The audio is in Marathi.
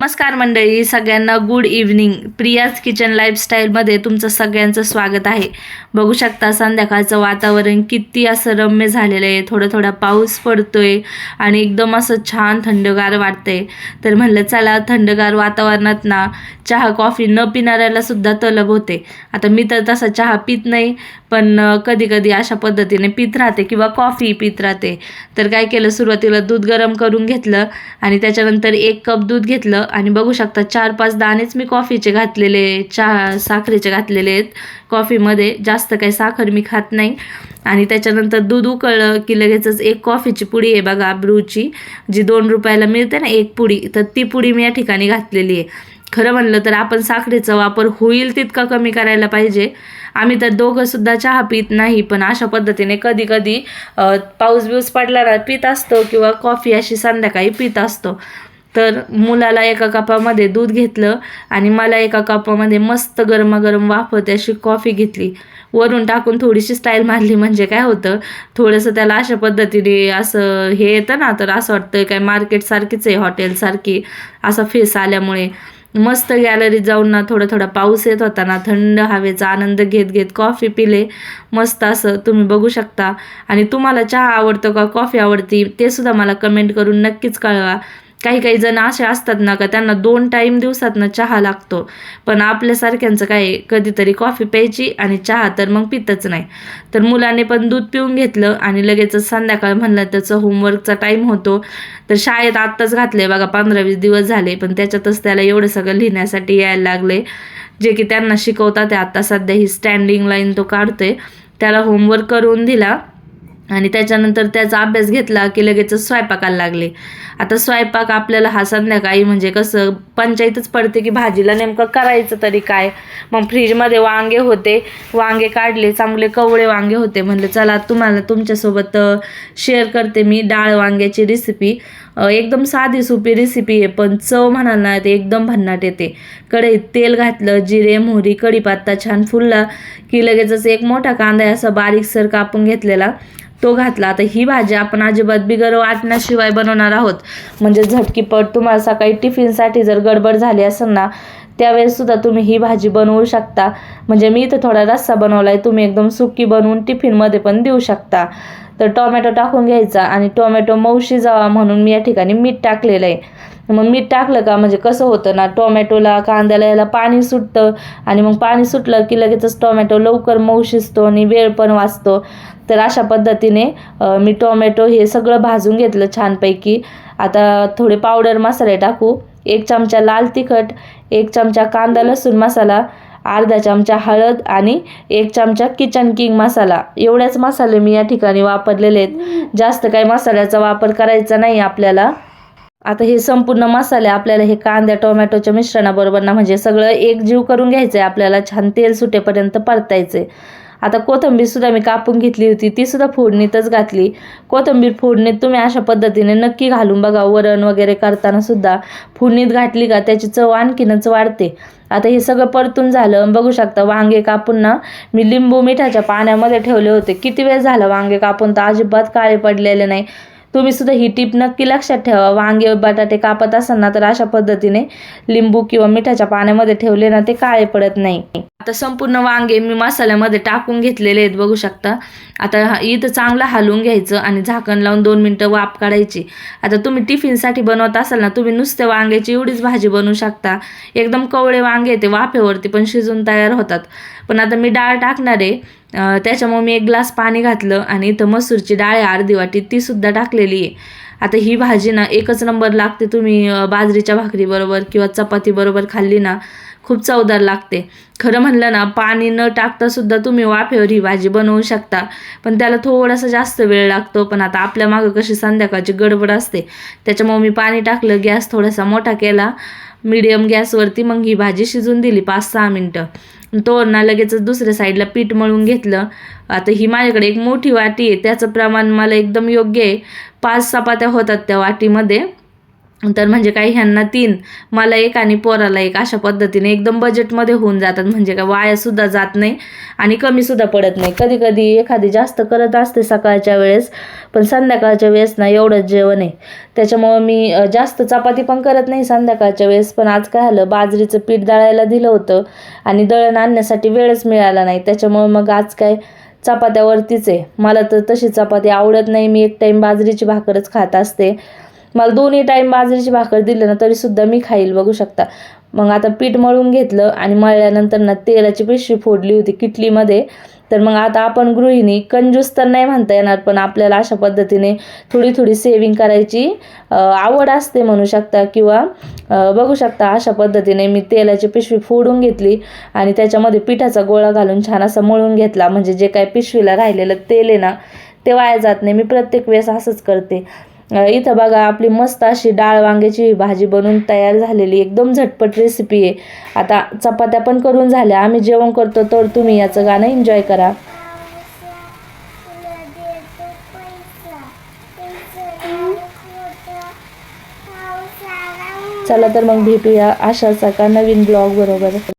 नमस्कार मंडळी सगळ्यांना गुड इव्हनिंग प्रियाज किचन लाईफस्टाईलमध्ये तुमचं सगळ्यांचं स्वागत आहे. बघू शकता संध्याकाळचं वातावरण किती असं रम्य झालेलं आहे. थोडं थोडा पाऊस पडतोय आणि एकदम असं छान थंडगार वाटतंय. तर म्हणलं चला थंडगार वातावरणात ना चहा कॉफी न पिणाऱ्याला सुद्धा तलब होते. आता मी तर तसा चहा पित नाही पण कधी कधी अशा पद्धतीने पित राहते किंवा कॉफी पित राहते. तर काय केलं सुरुवातीला दूध गरम करून घेतलं आणि त्याच्यानंतर एक कप दूध घेतलं. आणि बघू शकता चार पाच दाणेच मी कॉफीचे घातलेले चहा साखरेचे घातलेले आहेत. कॉफीमध्ये जास्त काही साखर मी खात नाही. आणि त्याच्यानंतर दूध उकळलं की लगेचच एक कॉफीची पुडी आहे बघा ब्रूची जी दोन रुपयाला मिळते ना एक पुडी तर ती पुडी मी या ठिकाणी घातलेली आहे. खरं म्हणलं तर आपण साखरेचा वापर होईल तितका कमी करायला पाहिजे. आम्ही तर दोघंसुद्धा चहा पित नाही पण अशा पद्धतीने कधी कधी पाऊस बिऊस पडला ना पित असतो किंवा कॉफी अशी संध्याकाळी पित असतो. तर मुलाला एका कपामध्ये दूध घेतलं आणि मला एका कपामध्ये मस्त गरमागरम वाफवते अशी कॉफी घेतली. वरून टाकून थोडीशी स्टाईल मारली म्हणजे काय होतं थोडंसं त्याला अशा पद्धतीने असं हे येतं ना तर असं वाटतं काय मार्केटसारखीच आहे हॉटेलसारखी असा फेस आल्यामुळे. मस्त गॅलरीत जाऊन ना थोडा थोडा पाऊस येत होता ना थंड हवेचा आनंद घेत घेत कॉफी पिले. मस्त असं तुम्ही बघू शकता. आणि तुम्हाला चहा आवडतो का कॉफी आवडती ते सुद्धा मला कमेंट करून नक्कीच कळवा. काही काही जण असे असतात ना का त्यांना दोन टाईम दिवसातनं चहा लागतो. पण आपल्यासारख्यांचं काय कधीतरी कॉफी प्यायची आणि चहा तर मग पितच नाही. तर मुलाने पण दूध पिऊन घेतलं आणि लगेचच संध्याकाळ म्हणलं त्याचं होमवर्कचा टाईम होतो. तर शाळेत आत्ताच घातले बघा पंधरा वीस दिवस झाले पण त्याच्यातच त्याला एवढं सगळं लिहिण्यासाठी यायला लागले. जे की त्यांना शिकवतात ते आत्ता सध्या ही स्टँडिंग लाईन तो काढतोय. त्याला होमवर्क करून दिला. आणि त्याच्यानंतर त्याचा अभ्यास घेतला की लगेचच स्वयंपाकाला लागले. आता स्वयंपाक आपल्याला हा संध्याकाळी म्हणजे कसं पंचायतच पडते की भाजीला नेमकं करायचं तरी काय? मग फ्रीजमध्ये वांगे होते. वांगे काढले चांगले कवळे वांगे होते. म्हणलं चला तुम्हाला तुमच्यासोबत शेअर करते मी डाळ वांग्याची रेसिपी एकदम साधी सोपी रेसिपी आहे पण चव म्हणाल ना ते एकदम भन्नाट येते. कढईत तेल घातलं जिरे मोहरी कढीपत्ता छान फुलला की लगेचच एक मोठा कांदा आहे असा बारीकसर कापून घेतलेला. तो घातला. आता ही भाजी आपण अजिबात बिगर वाटण्याशिवाय बनवणार आहोत. म्हणजे झटकीपट तुम्हाला सकाळी टिफिनसाठी जर गडबड झाली असेल ना त्यावेळेस सुद्धा तुम्ही ही भाजी बनवू शकता. म्हणजे मी इथं थोडा रस्सा बनवला आहे तुम्ही एकदम सुकी बनवून टिफिनमध्ये पण देऊ शकता. तर टोमॅटो टाकून घ्यायचा आणि टोमॅटो मऊशी जावा म्हणून मी या ठिकाणी मीठ टाकलेलं आहे. मग मीठ टाकलं का म्हणजे कसं होतं ना टोमॅटोला कांद्याला याला पाणी सुटतं आणि मग पाणी सुटलं की लगेचच टोमॅटो लवकर मऊ शिजतो आणि वेळ पण वाचतो. तर अशा पद्धतीने मी टोमॅटो हे सगळं भाजून घेतलं छानपैकी. आता थोडे पावडर मसाले टाकू. एक चमचा लाल तिखट एक चमचा कांदा लसूण मसाला अर्धा चमचा हळद आणि एक चमचा किचन किंग मसाला. एवढ्याच मसाले मी या ठिकाणी वापरलेले आहेत. जास्त काही मसाल्याचा वापर करायचा नाही आपल्याला. आता हे संपूर्ण मसाले आपल्याला हे कांद्या टोमॅटोच्या मिश्रणाबरोबर ना म्हणजे सगळं एक जीव करून घ्यायचं आहे आपल्याला छान तेल सुटेपर्यंत परतायचं आहे आता कोथंबीरसुद्धा मी कापून घेतली होती तीसुद्धा फोडणीतच घातली. कोथिंबीर फोडणीत तुम्ही अशा पद्धतीने नक्की घालून बघा वरण वगैरे करतानासुद्धा फोडणीत घातली का त्याची चव आणखीनच वाढते. आता हे सगळं परतून झालं बघू शकता वांगे कापून ना मी लिंबू मिठाच्या पाण्यामध्ये ठेवले होते. किती वेळ झाला वांगे कापून? तर अजिबात काळे पडलेले नाही. तुम्ही सुद्धा ही टीप नक्की लक्षात ठेवा. वांगे बटाटे कापत असाल ना तर अशा पद्धतीने लिंबू किंवा मिठाच्या पाण्यामध्ये ठेवले ना ते काळे पडत नाही. आता संपूर्ण वांगे मी मसाल्यामध्ये टाकून घेतलेले आहेत बघू शकता. आता इथं चांगलं हलवून घ्यायचं आणि झाकण लावून दोन मिनटं वाफ काढायची. आता तुम्ही टिफिनसाठी बनवत असाल ना तुम्ही नुसत्या वांग्याची एवढीच भाजी बनवू शकता. एकदम कवळे वांगे ते वाफेवरती पण शिजून तयार होतात. पण आता मी डाळ टाकणार आहे. त्याच्यामुळे मी एक ग्लास पाणी घातलं आणि इथं मसूरची डाळ अर्धी वाटी. ती सुद्धा टाकलेली आहे. आता ही भाजी ना एकच नंबर लागते तुम्ही बाजरीच्या भाकरीबरोबर किंवा चपातीबरोबर खाल्ली ना खूप चवदार लागते. खरं म्हणलं ना पाणी न टाकता सुद्धा तुम्ही वाफेवर ही भाजी बनवू शकता. पण त्याला थोडासा जास्त वेळ लागतो पण आता आपल्या मागं कशी संध्याकाळची गडबड असते. त्याच्यामुळे मी पाणी टाकलं गॅस थोडासा मोठा केला. मीडियम गॅसवरती मग ही भाजी शिजून दिली पाच सहा मिनटं. तोरणा लगेचच दुसऱ्या साईडला पीठ मळून घेतलं. आता ही माझ्याकडे एक मोठी वाटी आहे. त्याचं प्रमाण मला एकदम योग्य आहे. पाच चपात्या होतात त्या वाटीमध्ये. तर म्हणजे काही ह्यांना तीन मला एक आणि पोराला एक अशा पद्धतीने एकदम बजेटमध्ये होऊन जातात. म्हणजे काय वायासुद्धा जात नाही आणि कमीसुद्धा पडत नाही. कधी कधी एखादी जास्त करत असते सकाळच्या वेळेस पण संध्याकाळच्या वेळेस ना एवढंच जेवण आहे. त्याच्यामुळं मी जास्त चपाती पण करत नाही संध्याकाळच्या वेळेस पण आज काय झालं बाजरीचं पीठ दळायला दिलं होतं आणि दळण आणण्यासाठी वेळच मिळाला नाही. त्याच्यामुळं मग आज काय चपात्यावरतीच आहे. मला तर तशी चपाती आवडत नाही. मी एक टाईम बाजरीची भाकरच खात असते. मला दोन्ही टाईम बाजरीची भाकर दिलं ना तरीसुद्धा मी खाईल बघू शकता. मग आता पीठ मळून घेतलं आणि मळल्यानंतर ना तेलाची पिशवी फोडली होती किटलीमध्ये. तर मग आता आपण गृहिणी कंजूस तर नाही म्हणता येणार पण आपल्याला अशा पद्धतीने थोडी थोडी सेविंग करायची आवड असते म्हणू शकता किंवा बघू शकता अशा पद्धतीने मी तेलाची पिशवी फोडून घेतली आणि त्याच्यामध्ये पिठाचा गोळा घालून छान असा मळून घेतला. म्हणजे जे काय पिशवीला राहिलेलं तेल आहे ना ते वाया जात नाही. मी प्रत्येक वेळेस असंच करते. इथं बघा आपली मस्त अशी डाळ वांग्याची भाजी बनवून तयार झालेली एकदम झटपट रेसिपी आहे. आता चपात्या पण करून झाल्या. आम्ही जेवण करतो तर तुम्ही याचं गाणं एन्जॉय करा. चला तर मग भेटूया अशाच एका नवीन ब्लॉग बरोबर.